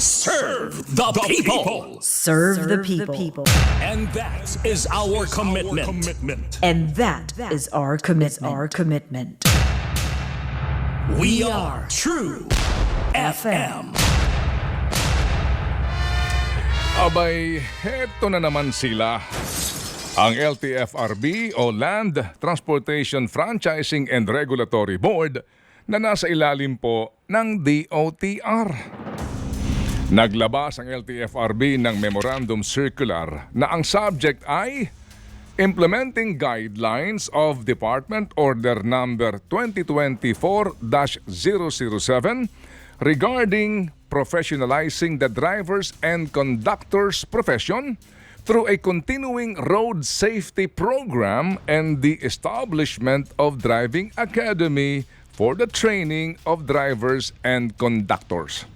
Serve the people. Serve, the, people. And that is our commitment. And that is our commitment. Our commitment. We are True FM. Abay, heto na naman sila. Ang LTFRB o Land Transportation Franchising and Regulatory Board na nasa ilalim po ng DOTR. Naglabas ang LTFRB ng Memorandum Circular na ang subject ay Implementing Guidelines of Department Order Number 2024-007 regarding professionalizing the drivers and conductors profession through a continuing road safety program and the establishment of driving academy for the training of drivers and conductors.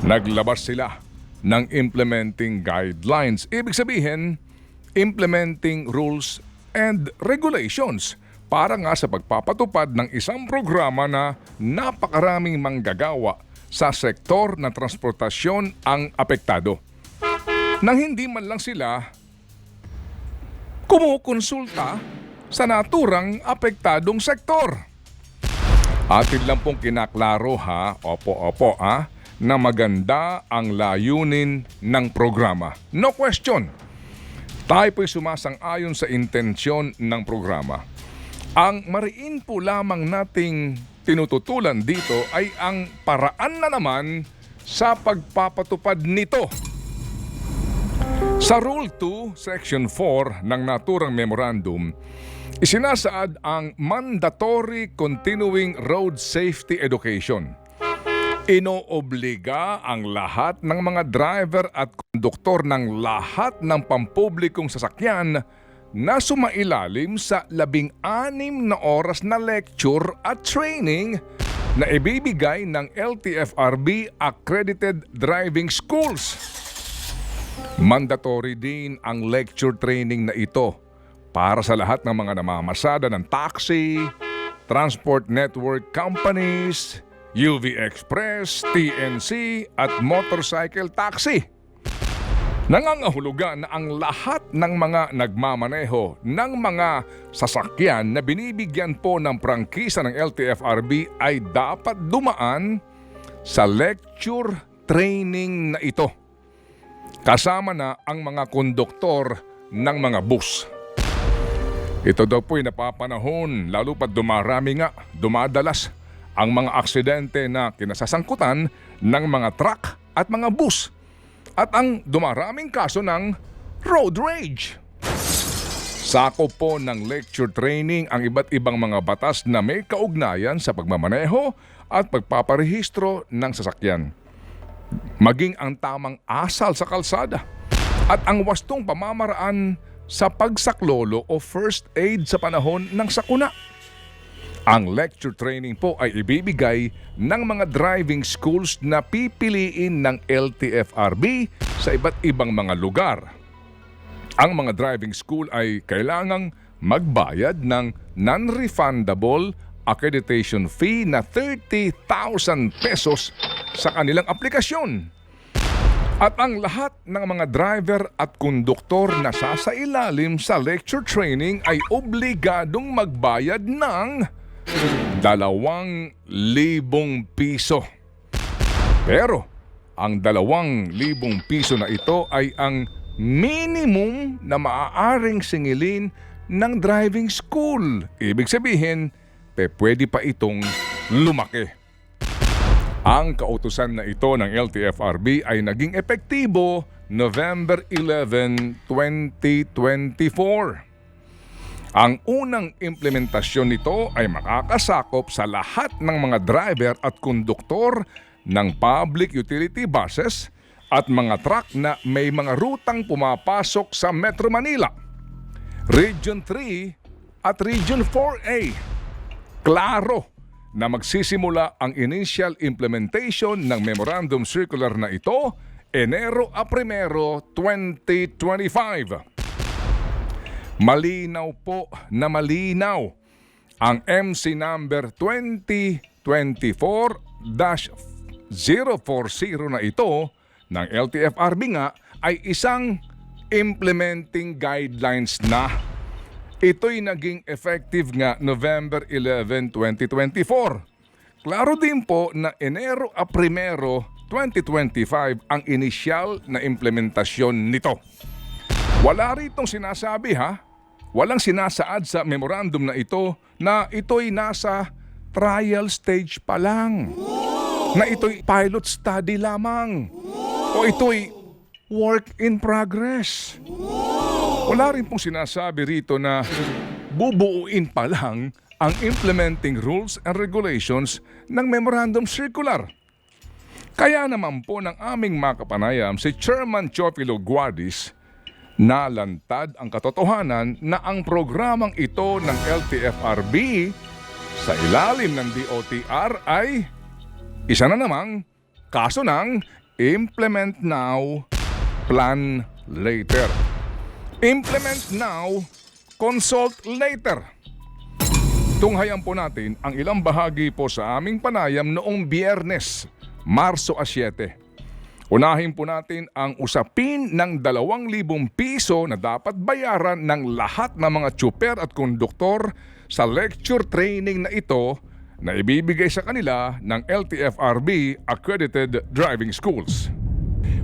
Naglabas sila ng implementing guidelines. Ibig sabihin, implementing rules and regulations para nga sa pagpapatupad ng isang programa na napakaraming manggagawa sa sektor ng transportasyon ang apektado. Nang hindi man lang sila kumukonsulta sa naturang apektadong sektor. Atin lang pong kinaklaro ha, opo opo ha, na maganda ang layunin ng programa. No question. Tayo po'y sumasang-ayon sa intensyon ng programa. Ang mariin po lamang nating tinututulan dito ay ang paraan na naman sa pagpapatupad nito. Sa Rule 2, Section 4 ng naturang memorandum, isinasaad ang Mandatory Continuing Road Safety Education. Inoobliga ang lahat ng mga driver at konduktor ng lahat ng pampublikong sasakyan na sumailalim sa labing anim na oras na lecture at training na ibibigay ng LTFRB Accredited Driving Schools. Mandatory din ang lecture training na ito para sa lahat ng mga namamasada ng taxi, transport network companies, UV Express, TNC at motorcycle taxi. Nangangahulugan na ang lahat ng mga nagmamaneho ng mga sasakyan na binibigyan po ng prangkisa ng LTFRB ay dapat dumaan sa lecture training na ito. Kasama na ang mga konduktor ng mga bus. Ito daw po'y napapanahon lalo pat dumarami nga, dumadalas ang mga aksidente na kinasasangkutan ng mga truck at mga bus at ang dumaraming kaso ng road rage. Sakop po ng lecture training ang iba't ibang mga batas na may kaugnayan sa pagmamaneho at pagpaparehistro ng sasakyan. Maging ang tamang asal sa kalsada at ang wastong pamamaraan sa pagsaklolo o first aid sa panahon ng sakuna. Ang lecture training po ay ibibigay ng mga driving schools na pipiliin ng LTFRB sa iba't ibang mga lugar. Ang mga driving school ay kailangang magbayad ng non-refundable accreditation fee na 30,000 pesos sa kanilang aplikasyon. At ang lahat ng mga driver at konduktor na sasailalim sa lecture training ay obligadong magbayad ng dalawang libong piso. Pero ang dalawang libong piso na ito ay ang minimum na maaaring singilin ng driving school. Ibig sabihin, pe pwede pa itong lumaki. Ang kautusan na ito ng LTFRB ay naging epektibo November 11, 2024. Ang unang implementasyon nito ay makakasakop sa lahat ng mga driver at konduktor ng public utility buses at mga truck na may mga rutang pumapasok sa Metro Manila, Region 3 at Region 4A. Klaro na magsisimula ang initial implementation ng Memorandum Circular na ito Enero a 1, 2025. Malinaw po na malinaw ang MC number 040 na ito ng LTFRB nga ay isang implementing guidelines na. Ito'y naging effective nga November 11, 2024. Klaro din po na Enero a Primero 2025 ang inisyal na implementasyon nito. Wala ritong sinasabi ha, walang sinasaad sa memorandum na ito na ito'y nasa trial stage pa lang. Na ito'y pilot study lamang. O ito'y work in progress. Wala rin pong sinasabi rito na bubuuin pa lang ang implementing rules and regulations ng Memorandum Circular. Kaya naman po ng aming makapanayam si Chairman Chofilo Guardis nalantad ang katotohanan na ang programang ito ng LTFRB sa ilalim ng DOTR ay isa na namang kaso ng implement now, plan later. Implement now, consult later. Tunghayan po natin ang ilang bahagi po sa aming panayam noong biyernes, Marso a 7. Unahin po natin ang usapin ng 2,000 piso na dapat bayaran ng lahat ng mga tsuper at konduktor sa lecture training na ito na ibibigay sa kanila ng LTFRB Accredited Driving Schools.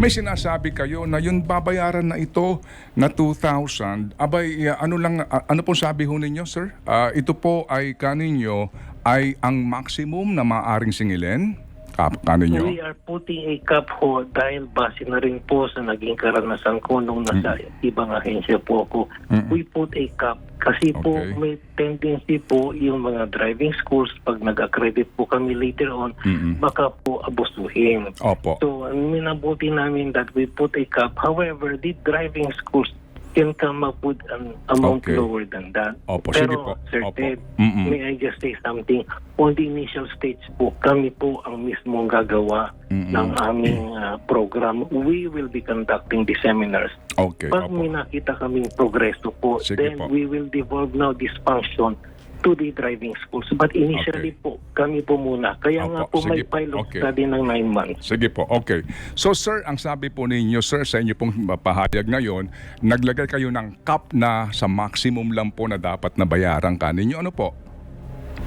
May sinasabi kayo na yun babayaran na ito na 2,000. Abay, uh, ano lang, uh, ano po sabi ho ninyo, sir? Uh, ito po ay kaninyo ay ang maximum na maaring singilin? Kap, kaninyo? We are putting a cap ho dahil base na rin po sa naging karanasan ko nung nasa ibang ahensya po ako. We put a cap kasi po Okay. may tendency po yung mga driving schools pag nag-accredit po kami later on, Mm-mm. baka po abusuhin. Opo. So, minabuti namin that we put a cap. However, the driving schools can come up with an amount Okay. lower than that. Opo, Pero, po. Sir Opo. Ted, Mm-mm. may I just say something? On the initial stage po, kami po ang mismong gagawa ng aming ah, program. We will be conducting the seminars. Okay, Pag opo. may nakita kaming progreso po, Sige then po. we will devolve now this function to the driving schools. But initially Okay. po, kami po muna. Kaya nga Opo, po may po. pilot Okay. study ng nine months. Sige po, okay. So sir, ang sabi po ninyo sir sa inyo pong pahayag ngayon, naglagay kayo ng cap na sa maximum lang po na dapat na bayaran ka ninyo. Ano po?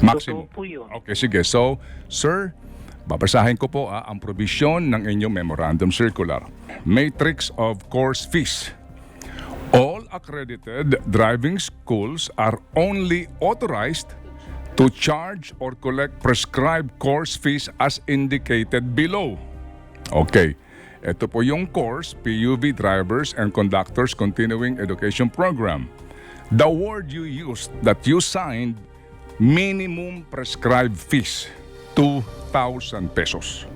Maximum. Totoo po yun. Okay, sige. So, sir, babasahin ko po ah, ang provision ng inyong memorandum circular. Matrix of course fees. All accredited driving schools are only authorized to charge or collect prescribed course fees as indicated below. Okay. Ito po yung course, PUV Drivers and Conductors Continuing Education Program. The word you used that you signed, minimum prescribed fees, 2,000 pesos.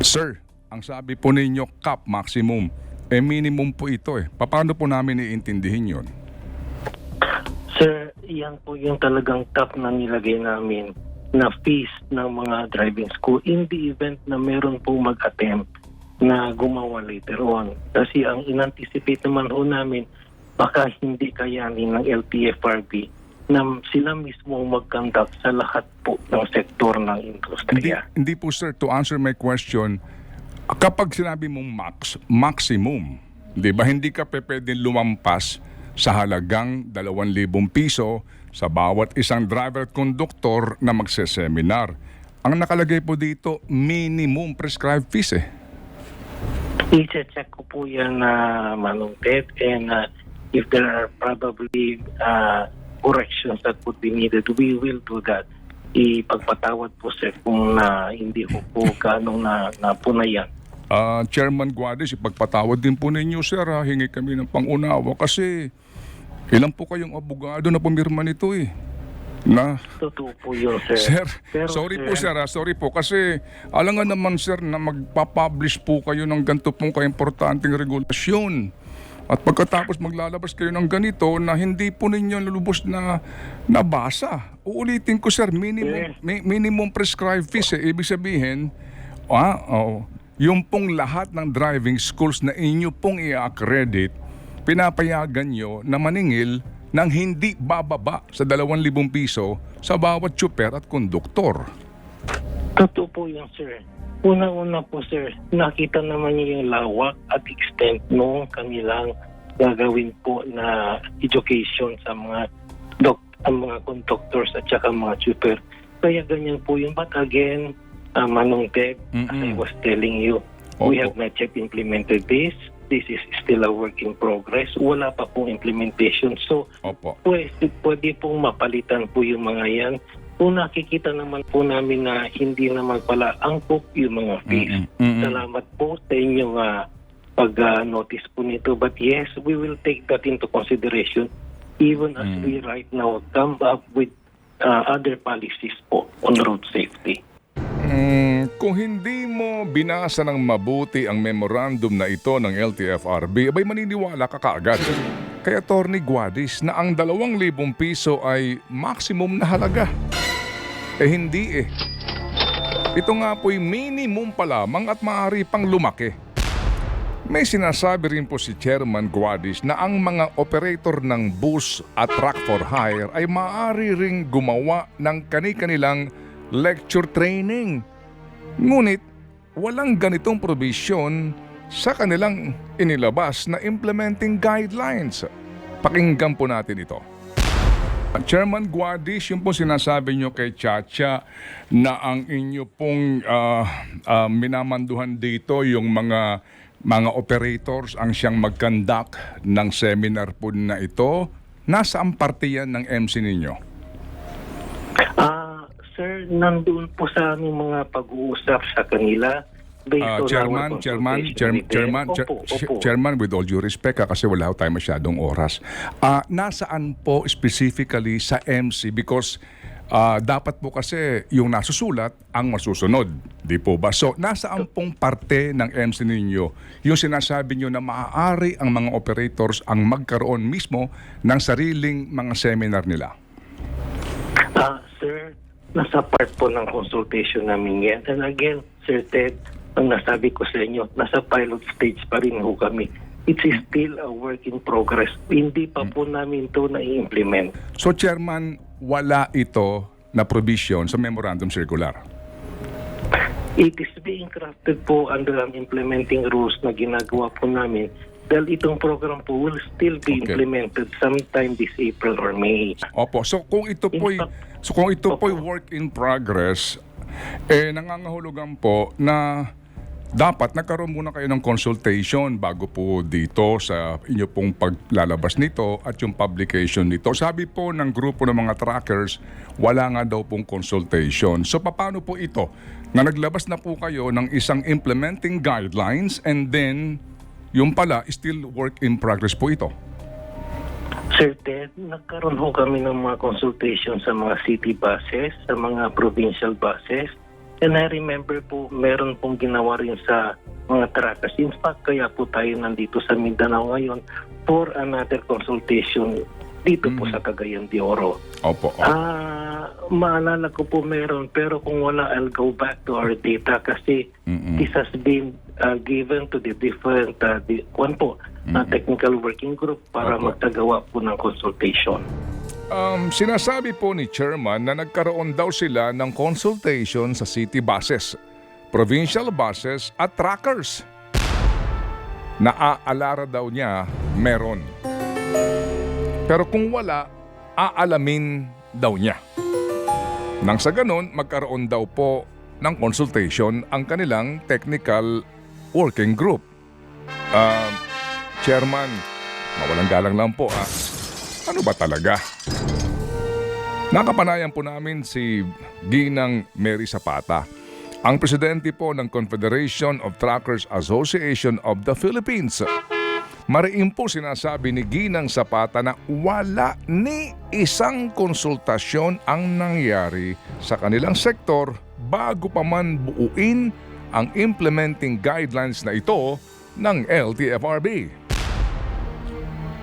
Sir, ang sabi po ninyo cap maximum, eh minimum po ito eh. Paano po namin iintindihin yon? Sir, yan po yung talagang top na nilagay namin na fees ng mga driving school in the event na meron po mag-attempt na gumawa later on. Kasi ang inanticipate naman ho namin, baka hindi kayanin ng LTFRB na sila mismo mag-conduct sa lahat po ng sektor ng Hindi, industriya. hindi po sir, to answer my question, kapag sinabi mong max, maximum, di ba hindi ka pe pwedeng lumampas sa halagang 2,000 piso sa bawat isang driver at conductor na magseseminar. Ang nakalagay po dito, minimum prescribed fees eh. I-check ko po yan na Manong Ted and uh, if there are probably uh, corrections that would be needed, we will do that. Ipagpatawad po sir kung na hindi ko po ganong na, napunayan. Ah, Chairman Guadis, ipagpatawad din po ninyo sir, ha? hingi kami ng pangunawa kasi ilan po kayong abogado na pumirma nito eh. Na, Totoo po yun sir. Sir, Pero, sorry po sir, ah, sorry po kasi alam nga naman sir na magpapublish po kayo ng ganito pong kaimportanteng regulasyon. At pagkatapos maglalabas kayo ng ganito na hindi po ninyo lulubos na nabasa. Uulitin ko sir, minimum, Yes. mi- minimum prescribed fees. Eh. Ibig sabihin, ah, oh, yung pong lahat ng driving schools na inyo pong i-accredit, pinapayagan nyo na maningil ng hindi bababa sa 2,000 piso sa bawat tsuper at konduktor. Totoo po yun, sir. Una-una po, sir, nakita naman niyo yung lawak at extent nung kanilang gagawin po na education sa mga doc, ang mga conductors at saka mga super. Kaya ganyan po yun. But again, uh, Manong Ted, as I was telling you, we Opo. have not yet implemented this. This is still a work in progress. Wala pa pong implementation. So, Opo. pwede, pwede pong mapalitan po yung mga yan. Kung nakikita naman po namin na hindi naman pala angkop yung mga fees. Mm-mm. Mm-mm. Salamat po sa inyong ah, pag-notice po nito. But yes, we will take that into consideration even as Mm. we right now come up with ah, other policies po on road safety. Mm, kung hindi mo binasa ng mabuti ang memorandum na ito ng LTFRB, abay maniniwala ka kaagad. Kaya Torny Guadis na ang 2,000 piso ay maximum na halaga. Eh hindi eh. Ito nga po'y minimum pa lamang at maaari pang lumaki. May sinasabi rin po si Chairman Guadis na ang mga operator ng bus at truck for hire ay maaari ring gumawa ng kani-kanilang lecture training. Ngunit walang ganitong provision sa kanilang inilabas na implementing guidelines. Pakinggan po natin ito. Chairman Guadis, yung po sinasabi nyo kay Chacha na ang inyo pong ah, ah, minamanduhan dito yung mga mga operators ang siyang mag-conduct ng seminar po na ito. Nasaan parte yan ng MC ninyo? Ah, sir, nandoon po sa aming mga pag-uusap sa kanila. Our chairman, chairman, chairman, chair- Opo, opo. chairman, with all due respect, ah, kasi wala tayo masyadong oras. Ah, nasaan po specifically sa MC? Because ah, dapat po kasi yung nasusulat ang masusunod. Di po ba? So, nasaan pong parte ng MC ninyo yung sinasabi nyo na maaari ang mga operators ang magkaroon mismo ng sariling mga seminar nila? Ah, sir, nasa part po ng consultation namin yan. And again, Sir Ted, ang nasabi ko sa inyo, nasa pilot stage pa rin ho kami. It's still a work in progress. Hindi pa po namin to na-implement. So, Chairman, wala ito na provision sa memorandum circular. It is being crafted po under ang implementing rules na ginagawa po namin dahil itong program po will still be Okay. implemented sometime this April or May. Opo. So kung ito fact- so kung ito po'y work in progress, eh nangangahulugan po na dapat nagkaroon muna kayo ng consultation bago po dito sa inyo pong paglalabas nito at yung publication nito. Sabi po ng grupo ng mga trackers, wala nga daw pong consultation. So paano po ito? Na naglabas na po kayo ng isang implementing guidelines and then yung pala still work in progress po ito. Sir Ted, nagkaroon ho kami ng mga consultation sa mga city buses, sa mga provincial buses. And I remember po, meron pong ginawa rin sa mga truckers. In fact, kaya po tayo nandito sa Mindanao ngayon for another consultation dito po sa Cagayan de Oro. Opo. opo. Ah, maalala ko po meron pero kung wala I'll go back to our data kasi Mm-mm. this has been uh, given to the different uh, the, kwan po, uh, technical working group para Opo. magtagawa po ng consultation. Um, sinasabi po ni Chairman na nagkaroon daw sila ng consultation sa city buses, provincial buses at trackers. Naaalara daw niya meron. Pero kung wala, aalamin daw niya. Nang sa ganun, magkaroon daw po ng consultation ang kanilang technical working group. Ah, Chairman, mawalang galang lang po ha. Ano ba talaga? Nakapanayan po namin si Ginang Mary Zapata, ang presidente po ng Confederation of Truckers Association of the Philippines. Mariin po sinasabi ni Ginang Zapata na wala ni isang konsultasyon ang nangyari sa kanilang sektor bago pa man buuin ang implementing guidelines na ito ng LTFRB.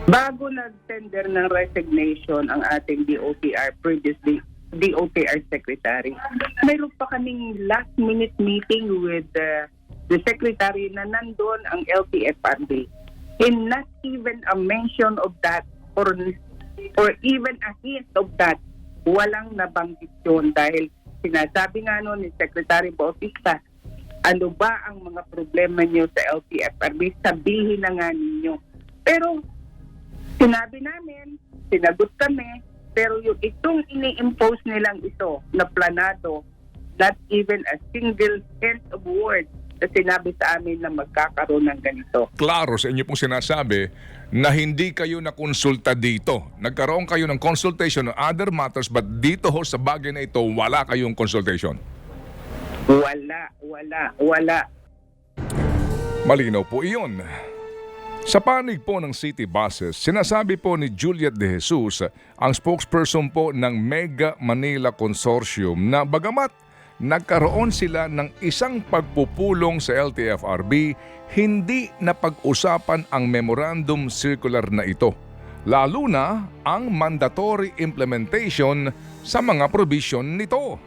Bago nag-tender ng resignation ang ating DOTR previously DOTR Secretary, mayroon pa kaming last minute meeting with uh, the Secretary na nandun ang LTFRB. And not even a mention of that or or even a hint of that, walang nabanggit yun dahil sinasabi nga noon ni Secretary Bautista, ano ba ang mga problema niyo sa LTFRB? Sabihin na nga ninyo. Pero sinabi namin, sinagot kami, pero yung itong ini-impose nilang ito na planado, not even a single hint of word na sinabi sa amin na magkakaroon ng ganito. Klaro sa inyo pong sinasabi na hindi kayo nakonsulta dito. Nagkaroon kayo ng consultation on other matters but dito ho sa bagay na ito, wala kayong consultation. Wala, wala, wala. Malinaw po iyon. Sa panig po ng city buses, sinasabi po ni Juliet De Jesus, ang spokesperson po ng Mega Manila Consortium na bagamat nagkaroon sila ng isang pagpupulong sa LTFRB, hindi napag-usapan ang memorandum circular na ito. Lalo na ang mandatory implementation sa mga provision nito.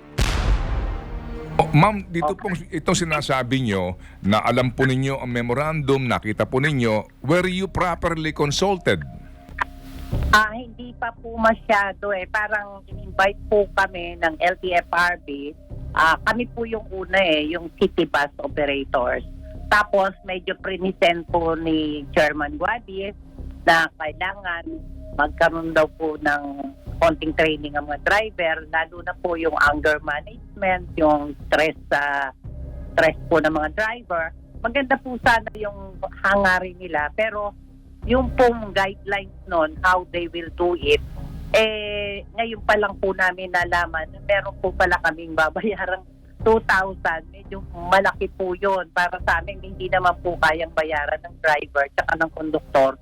Oh, ma'am, dito pong itong sinasabi nyo na alam po ninyo ang memorandum, nakita po ninyo, were you properly consulted? Ah, hindi pa po masyado eh. Parang in-invite po kami ng LTFRB. Ah, kami po yung una eh, yung city bus operators. Tapos medyo prinisend po ni Chairman Guadis na kailangan magkaroon daw po ng konting training ang mga driver, lalo na po yung anger management, yung stress sa stress po ng mga driver. Maganda po sana yung hangarin nila, pero yung pong guidelines nun, how they will do it, eh, ngayon pa lang po namin nalaman na meron po pala kaming babayarang 2,000. Medyo malaki po yon para sa amin. Hindi naman po kayang bayaran ng driver tsaka ng konduktor.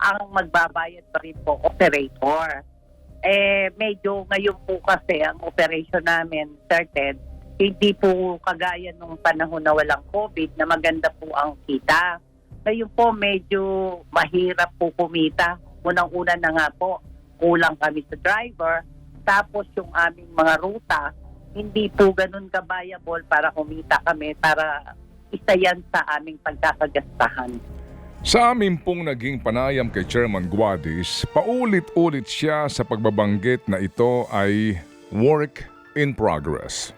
Ang magbabayad pa rin po, operator. Eh, medyo ngayon po kasi ang operation namin, Sir Ted, hindi po kagaya nung panahon na walang COVID na maganda po ang kita. Ngayon po medyo mahirap po kumita. Unang-una na nga po, kulang kami sa driver. Tapos yung aming mga ruta, hindi po ganun ka-viable para kumita kami para isa yan sa aming pagkakagastahan. Sa amin pong naging panayam kay Chairman Guadis, paulit-ulit siya sa pagbabanggit na ito ay work in progress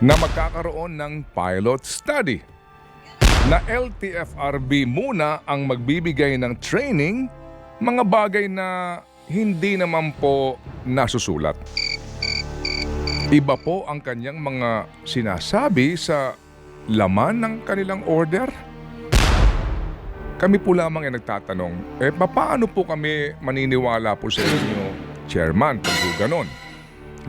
na magkakaroon ng pilot study na LTFRB muna ang magbibigay ng training mga bagay na hindi naman po nasusulat. Iba po ang kanyang mga sinasabi sa laman ng kanilang order. Kami po lamang ay nagtatanong, eh paano po kami maniniwala po sa inyo, Chairman, kung po ganon?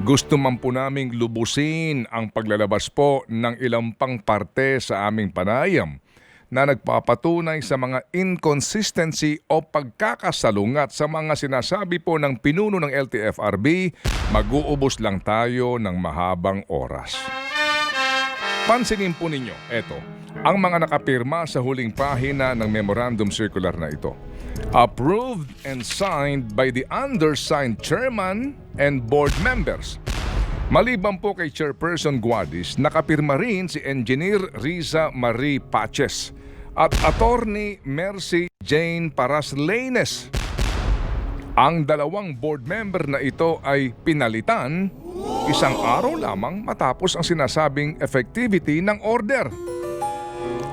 Gusto man po naming lubusin ang paglalabas po ng ilang pang parte sa aming panayam na nagpapatunay sa mga inconsistency o pagkakasalungat sa mga sinasabi po ng pinuno ng LTFRB, mag-uubos lang tayo ng mahabang oras. Pansinin po ninyo, eto, ang mga nakapirma sa huling pahina ng memorandum circular na ito. Approved and signed by the undersigned chairman and board members. Maliban po kay Chairperson Guadis, nakapirma rin si Engineer Riza Marie Paches at Attorney Mercy Jane Paraslenes. Ang dalawang board member na ito ay pinalitan isang araw lamang matapos ang sinasabing effectivity ng order.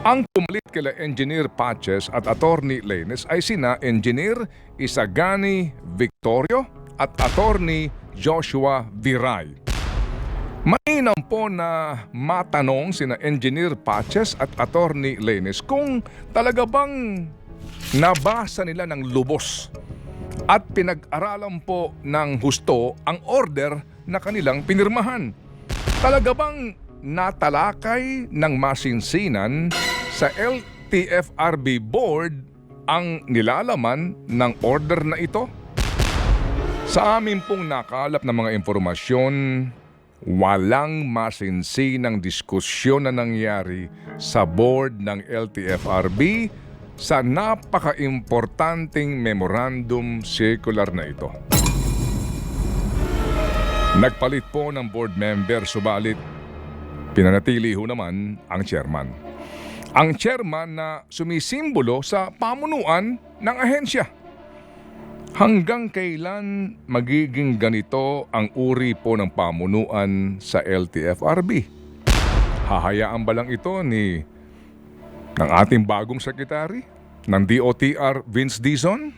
Ang pumalit kila Engineer Patches at Attorney Lenes ay sina Engineer Isagani Victorio at Attorney Joshua Viray. Mainam po na matanong sina Engineer Patches at Attorney Lenes kung talaga bang nabasa nila ng lubos at pinag-aralan po ng husto ang order na kanilang pinirmahan. Talaga bang natalakay ng masinsinan sa LTFRB board ang nilalaman ng order na ito? Sa amin pong nakalap ng mga impormasyon, walang masinsinang diskusyon na nangyari sa board ng LTFRB sa napaka-importanting memorandum circular na ito. Nagpalit po ng board member subalit pinanatili ho naman ang chairman. Ang chairman na sumisimbolo sa pamunuan ng ahensya. Hanggang kailan magiging ganito ang uri po ng pamunuan sa LTFRB? Hahayaan ba lang ito ni ng ating bagong sekretary ng DOTR Vince Dizon?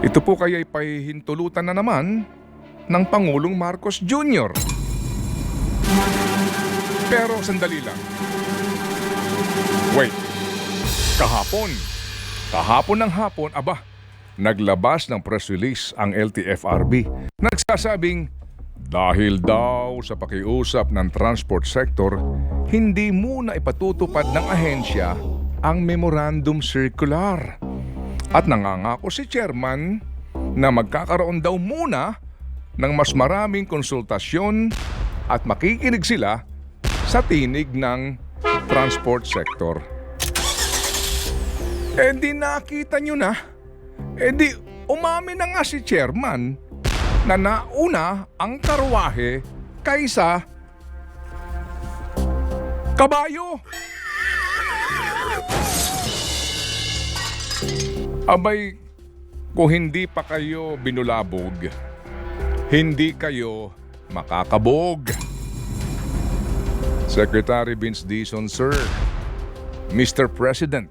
Ito po kaya ay pahihintulutan na naman ng Pangulong Marcos Jr. Pero sandali lang. Wait. Kahapon. Kahapon ng hapon, aba, naglabas ng press release ang LTFRB. Nagsasabing, dahil daw sa pakiusap ng transport sector, hindi muna ipatutupad ng ahensya ang memorandum circular. At nangangako si chairman na magkakaroon daw muna ng mas maraming konsultasyon at makikinig sila sa tinig ng transport sector. Eh di nakita nyo na. Eh di umamin na nga si chairman na nauna ang karwahe kaysa kabayo. Abay, kung hindi pa kayo binulabog, hindi kayo makakabog. Secretary Vince Dizon, Sir, Mr. President,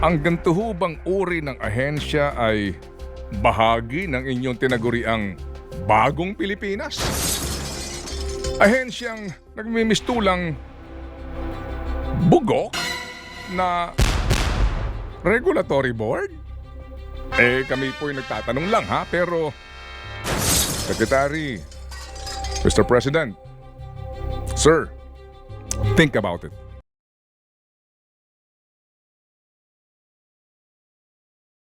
ang ganito uri ng ahensya ay bahagi ng inyong tinaguriang bagong Pilipinas? Ahensyang nagmimistulang bugok na regulatory board? Eh, kami po'y nagtatanong lang ha, pero... Secretary, Mr. President, Sir, think about it.